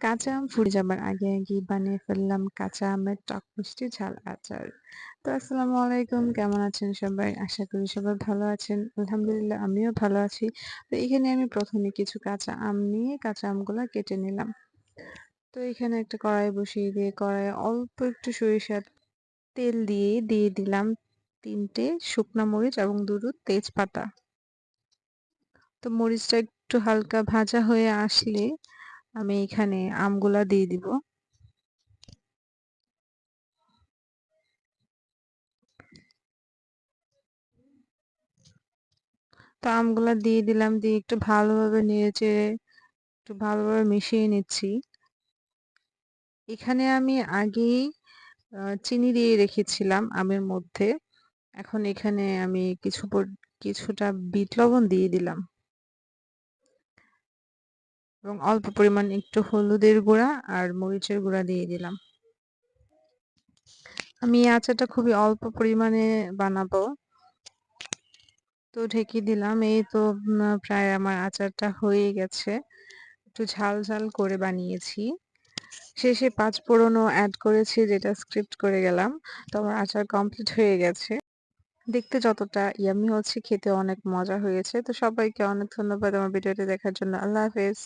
কাঁচা আম ফুরিয়ে যাবার আগে আগে বানিয়ে ফেললাম কাঁচা আমের টক মিষ্টি ঝাল আচার। তো আসসালামু আলাইকুম, কেমন আছেন সবাই? আশা করি সবাই ভালো আছেন। আলহামদুলিল্লাহ আমিও ভালো আছি। তো এখানে আমি প্রথমে কিছু কাঁচা আম নিয়ে কাঁচা আমগুলা কেটে নিলাম। তো এখানে একটা কড়াই বসিয়ে দিয়ে কড়াইয়ে অল্প একটু সরিষার তেল দিয়ে দিয়ে দিলাম ৩ টে শুকনা মরিচ এবং দুটো তেজপাতা। তো মরিচটা একটু হালকা ভাজা হয়ে আসলে আমি এখানে আমগুলা দিয়ে দিব। তো আমগুলা দিয়ে দিলাম, দিয়ে একটু ভালোভাবে নেড়েচেড়ে একটু ভালোভাবে মিশিয়ে নিচ্ছি। এখানে আমি আগেই চিনি দিয়ে রেখেছিলাম আমের মধ্যে। এখন এখানে আমি কিছু কিছুটা বিট লবণ দিয়ে দিলাম। এবং অল্প পরিমাণ একটু হলুদের গুঁড়া আর মরিচের গুঁড়া দিয়ে দিলাম। আমি আচারটা খুবই অল্প পরিমাণে বানাবো। তো ঢেকে দিলাম। এই তো প্রায় আমার আচারটা হয়ে গেছে। একটু ঝাল, ঝাল করে বানিয়েছি। শেষে পাঁচফোড়নও অ্যাড করেছি যেটা স্ক্রিপ্ট করে গেলাম। তো আমার আচার কমপ্লিট হয়ে গেছে। দেখতে যতটা ইয়াম্মি হচ্ছে খেতে অনেক মজা হয়েছে। তো সবাইকে অনেক ধন্যবাদ আমার ভিডিওটি দেখার জন্য। আল্লাহ হাফেজ।